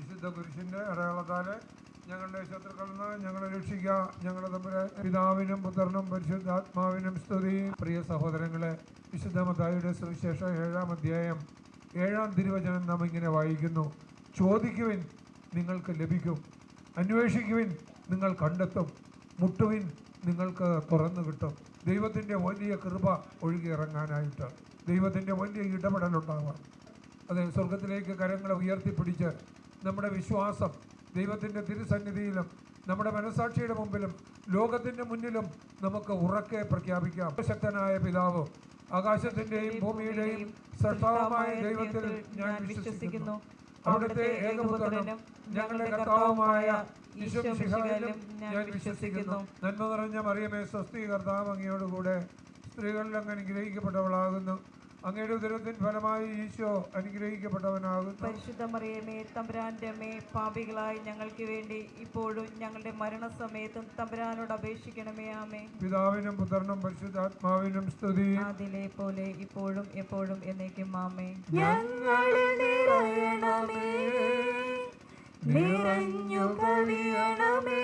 വിശുദ്ധ പുരുഷന്റെ അടയാളത്താൽ ഞങ്ങളുടെ ശത്രുക്കളിൽ നിന്ന് ഞങ്ങളെ രക്ഷിക്കുക. ഞങ്ങളുടെ തമ്മിലെ പിതാവിനും പുത്രനും പരിശുദ്ധാത്മാവിനും സ്തുതി. പ്രിയ സഹോദരങ്ങളെ വിശുദ്ധ മത്തായിയുടെ സുവിശേഷം ഏഴാം അധ്യായം ഏഴാം തിരുവചനം നാം ഇങ്ങനെ വായിക്കുന്നു. ചോദിക്കുവിൻ നിങ്ങൾക്ക് ലഭിക്കും. അന്വേഷിക്കുവിൻ നിങ്ങൾ കണ്ടെത്തും. മുട്ടുവിൻ നിങ്ങൾക്ക് തുറന്നു കിട്ടും. ദൈവത്തിന്റെ വലിയ കൃപ ഒഴുകിയിറങ്ങാനായിട്ട് ദൈവത്തിന്റെ വലിയ ഇടപെടലുണ്ടാവാം അതെ സ്വർഗത്തിലേക്ക് കരങ്ങളെ ഉയർത്തിപ്പിടിച്ച് നമ്മുടെ വിശ്വാസം ദൈവത്തിന്റെ തിരുസന്നിധിയിലും നമ്മുടെ മനസാക്ഷിയുടെ മുമ്പിലും ലോകത്തിന്റെ മുന്നിലും നമുക്ക് ഉറക്കെ പ്രഖ്യാപിക്കാം. ശക്തനായ പിതാവ് ആകാശത്തിന്റെയും ഭൂമിയുടെയും സർത്താവുമായ ദൈവത്തിൽ ഞാൻ വിശ്വസിക്കുന്നു. അവിടുത്തെ ഏകപുത്രനും ഞങ്ങളുടെ കർത്താവുമായ ഞാൻ വിശ്വസിക്കുന്നു. നന്മ നിറഞ്ഞ മറിയമേ സ്വസ്തി കർത്താവ് അങ്ങയോടുകൂടെ സ്ത്രീകളിൽ അങ്ങ് അനുഗ്രഹിക്കപ്പെട്ടവളാകുന്നു. അങ്ങയുടെ ഉദരത്തിൻ ഫലമായി ഈശോ അനുഗ്രഹിക്കപ്പെട്ടവനാകുന്നു. പരിശുദ്ധ മറിയമേ തമ്പുരാന്റെ അമ്മേ പാപികളായി ഞങ്ങൾക്ക് വേണ്ടി ഇപ്പോഴും ഞങ്ങളുടെ മരണസമയത്തും തമ്പുരാനോട് അപേക്ഷിക്കണമേ ആമേ പിതാവിനും പുത്രനും പരിശുദ്ധാത്മാവിനും സ്തുതി. അതിലെ പോലെ ഇപ്പോഴും എപ്പോഴും എന്നേക്കും ആമേ നിറഞ്ഞു കവിയണമേ കവിയണമേ